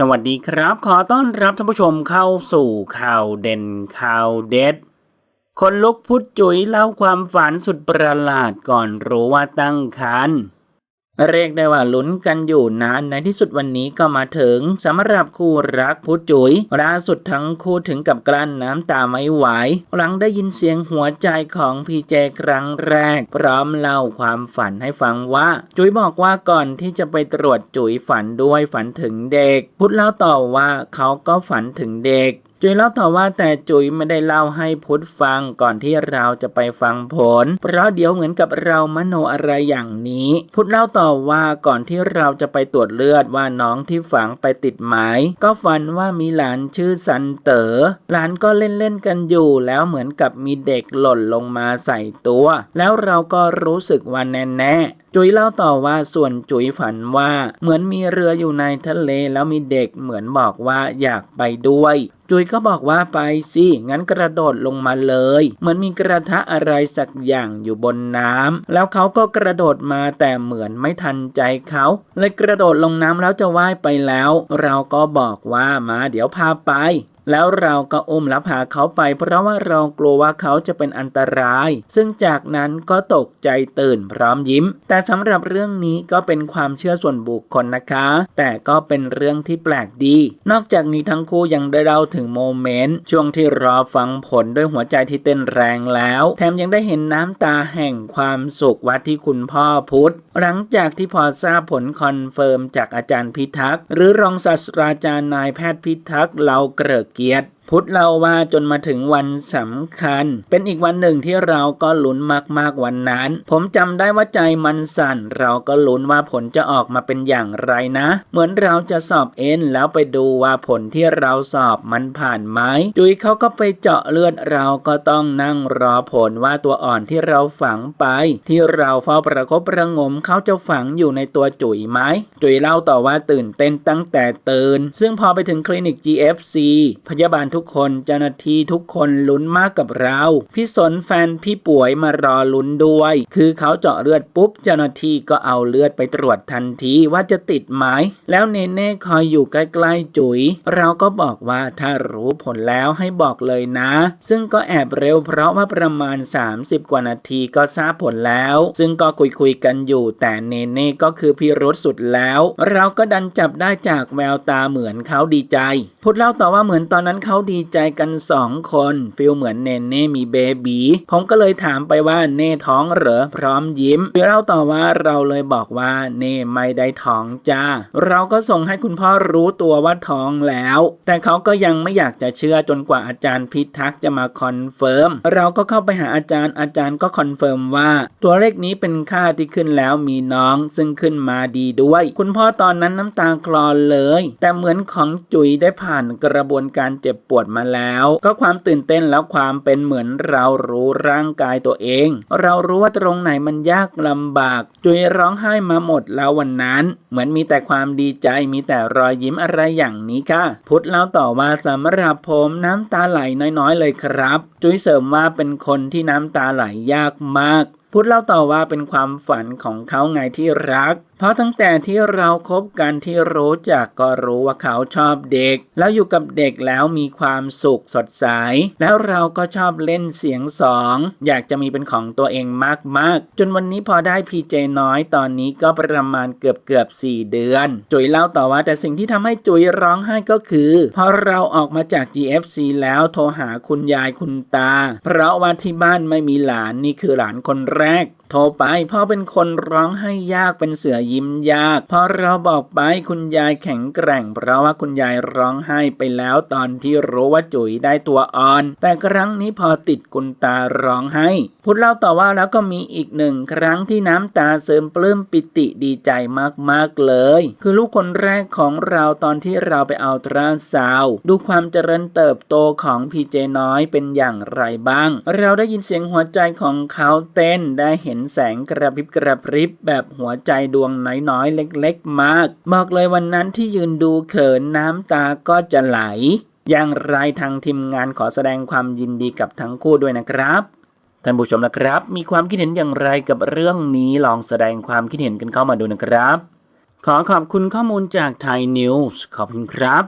สวัสดีครับ ขอต้อนรับท่านผู้ชมเข้าสู่ข่าวเด่นข่าวเด็ด คนลุกพุทธจุ๋ยเล่าความฝันสุดประหลาดก่อนรู้ว่าตั้งครรภ์ เรียกได้ว่าลุ้นกันอยู่นานในที่สุดวันนี้ก็มาถึงสำหรับคู่รักพุทธจุ๋ยล่าสุดทั้งคู่ถึงกับกลั้นน้ำตาไม่ไหวหลังได้ยินเสียงหัวใจของพีเจครั้งแรก พร้อมเล่าความฝันให้ฟังว่า จุ๋ยบอกว่าก่อนที่จะไปตรวจจุ๋ยฝันด้วยฝันถึงเด็ก พุทธเล่าต่อว่าเขาก็ฝันถึงเด็ก จุ๋ยเล่าต่อว่าแต่จุ๋ยไม่ได้เล่าให้พุทธฟังก่อนที่เราจะไปฟังผล เพราะเดี๋ยวเหมือนกับเรามโนอะไรอย่างนี้ พุทธเล่าต่อว่าก่อนที่เราจะไปตรวจเลือดว่าน้องที่ฝังไปติดหมายก็ฝันว่ามีหลานชื่อสันเต๋อหลานก็เล่นเล่นกันอยู่แล้วเหมือนกับมีเด็กหล่นลงมาใส่ตัว แล้วเราก็รู้สึกว่าแน่ๆจุ๋ยเล่าต่อว่าส่วนจุ๋ยฝันว่าเหมือนมีเรืออยู่ในทะเลแล้วมีเด็กเหมือนบอกว่าอยากไปด้วย จุยก็บอกว่าไปสิ งั้นกระโดดลงมาเลย เหมือนมีกระทะอะไรสักอย่างอยู่บนน้ำแล้วเขาก็กระโดดมาแต่เหมือนไม่ทันใจเขาเลยกระโดดลงน้ำแล้วจะว่ายไปแล้ว เราก็บอกว่ามาเดี๋ยวพาไป แล้วเราก็อุ้มและพาเขาไป เพราะว่าเรากลัวว่าเขาจะเป็นอันตราย ซึ่งจากนั้นก็ตกใจตื่นพร้อมยิ้ม แต่สำหรับเรื่องนี้ก็เป็นความเชื่อส่วนบุคคลนะคะ แต่ก็เป็นเรื่องที่แปลกดี นอกจากนี้ทั้งคู่ยังได้เล่าถึงโมเมนต์ช่วงที่รอฟังผลด้วยหัวใจที่เต้นแรงแล้ว แถมยังได้เห็นน้ำตาแห่งความสุขวัดที่คุณพ่อพุทธหลังจากที่พอทราบผลคอนเฟิร์มจากอาจารย์พิทักษ์หรือรองศาสตราจารย์นายแพทย์พิทักษ์เลาเกริกเกียรติ พุธเล่าว่าจนมาถึงวันสำคัญ เป็นอีกวันหนึ่งที่เราก็ลุ้นมากๆวันนั้น ผมจำได้ว่าใจมันสั่น เราก็ลุ้นว่าผลจะออกมาเป็นอย่างไรนะ เหมือนเราจะสอบเอ็นแล้วไปดูว่าผลที่เราสอบมันผ่านไหมจุยเขาก็ไปเจาะเลือดเราก็ต้องนั่งรอผลว่าตัวอ่อนที่เราฝังไป ที่เราเฝ้าประคบประงมเขาจะฝังอยู่ในตัวจุ๋ยไหมจุ๋ยเล่าต่อว่าตื่นเต้นตั้งแต่ตื่น ซึ่งพอไปถึงคลินิก GFC พยาบาลทุทุกคนเจ้าหน้าที่ทุกคนลุ้นมากกับเรา พี่สนแฟนพี่ป่วยมารอลุ้นด้วย คือเขาเจาะเลือดปุ๊บเจ้าหน้าที่ก็เอาเลือดไปตรวจทันทีว่าจะติดไหมแล้วเนเน่คอยอยู่ใกล้ๆจุ๋ย เราก็บอกว่าถ้ารู้ผลแล้วให้บอกเลยนะ ซึ่งก็แอบเร็วเพราะว่าประมาณ 30 กว่านาทีก็ทราบผลแล้ว ซึ่งก็คุยๆกันอยู่แต่เนเน่ก็คือพี่รถสุดแล้ว เราก็ดันจับได้จากแววตาเหมือนเขาดีใจพุทธเล่าต่อว่าเหมือนตอนนั้นเขาดีใจกันสองคนฟิลเหมือนเนเน่มีเบบีผมก็เลยถามไปว่าเน่ท้องเหรอพร้อมยิ้มฟิลเล่าต่อว่าเราเลยบอกว่าเน่ไม่ได้ท้องจ้าเราก็ส่งให้คุณพ่อรู้ตัวว่าท้องแล้ว แต่เขาก็ยังไม่อยากจะเชื่อจนกว่าอาจารย์พิทักษ์จะมาคอนเฟิร์มเราก็เข้าไปหาอาจารย์อาจารย์ก็คอนเฟิร์มว่า ตัวเลขนี้เป็นค่าที่ขึ้นแล้วมีน้องซึ่งขึ้นมาดีด้วย คุณพ่อตอนนั้นน้ำตาคลอเลย แต่เหมือนของจุ๋ยได้ผ่านกระบวนการเจ็บปวดมาแล้ว ก็ความตื่นเต้นแล้วความเป็นเหมือนเรารู้ร่างกายตัวเอง เรารู้ว่าตรงไหนมันยากลำบาก จุยร้องไห้มาหมดแล้ววันนั้น เหมือนมีแต่ความดีใจมีแต่รอยยิ้มอะไรอย่างนี้ค่ะ พุทธเล่าต่อว่าสำหรับผมน้ำตาไหลน้อยๆเลยครับ จุยเสริมว่าเป็นคนที่น้ำตาไหลยากมากพุทธเล่าต่อว่าเป็นความฝันของเขาไงที่รัก เพราะตั้งแต่ที่เราคบกันที่รู้จักก็รู้ว่าเขาชอบเด็ก แล้วอยู่กับเด็กแล้วมีความสุขสดใส แล้วเราก็ชอบเล่นเสียงสอง อยากจะมีเป็นของตัวเองมากๆ จนวันนี้พอได้พีเจน้อยตอนนี้ก็ประมาณเกือบเกือบสี่เดือน จุ๋ยเล่าต่อว่าแต่สิ่งที่ทำให้จุ๋ยร้องไห้ก็คือพอเราออกมาจาก GFC แล้วโทรหาคุณยายคุณตา เพราะว่าที่บ้านไม่มีหลานนี่คือหลานคนแรก โทรไปพ่อเป็นคนร้องไห้ยากเป็นเสือยิ้มยาก เพอเราบอกไปคุณยายแข็งแกร่ง เพราะว่าคุณยายร้องไห้ไปแล้วตอนที่รู้ว่าจุ๋ยได้ตัวอ่อน แต่ครั้งนี้พอติดคุณตาร้องไห้พุทธเล่าต่อว่าแล้วก็มีอีกหนึ่งครั้งที่น้ำตาเสริมปลื้มปิติดีใจมากๆเลย คือลูกคนแรกของเราตอนที่เราไปเอาตราซาวด์ดูความเจริญเติบโตของพีเจน้อยเป็นอย่างไรบ้าง เราได้ยินเสียงหัวใจของเขาเต้นได้เห็นแสงกระพริบกระพริบแบบหัวใจดวงน้อยๆ เล็กๆ มาก บอกเลยวันนั้นที่ยืนดูเขินน้ำตาก็จะไหล อย่างไรทางทีมงานขอแสดงความยินดีกับทั้งคู่ด้วยนะครับท่านผู้ชมนะครับ มีความคิดเห็นอย่างไรกับเรื่องนี้ลองแสดงความคิดเห็นกันเข้ามาดูนะครับ ขอขอบคุณข้อมูลจากไทยนิวส์ขอบคุณครับ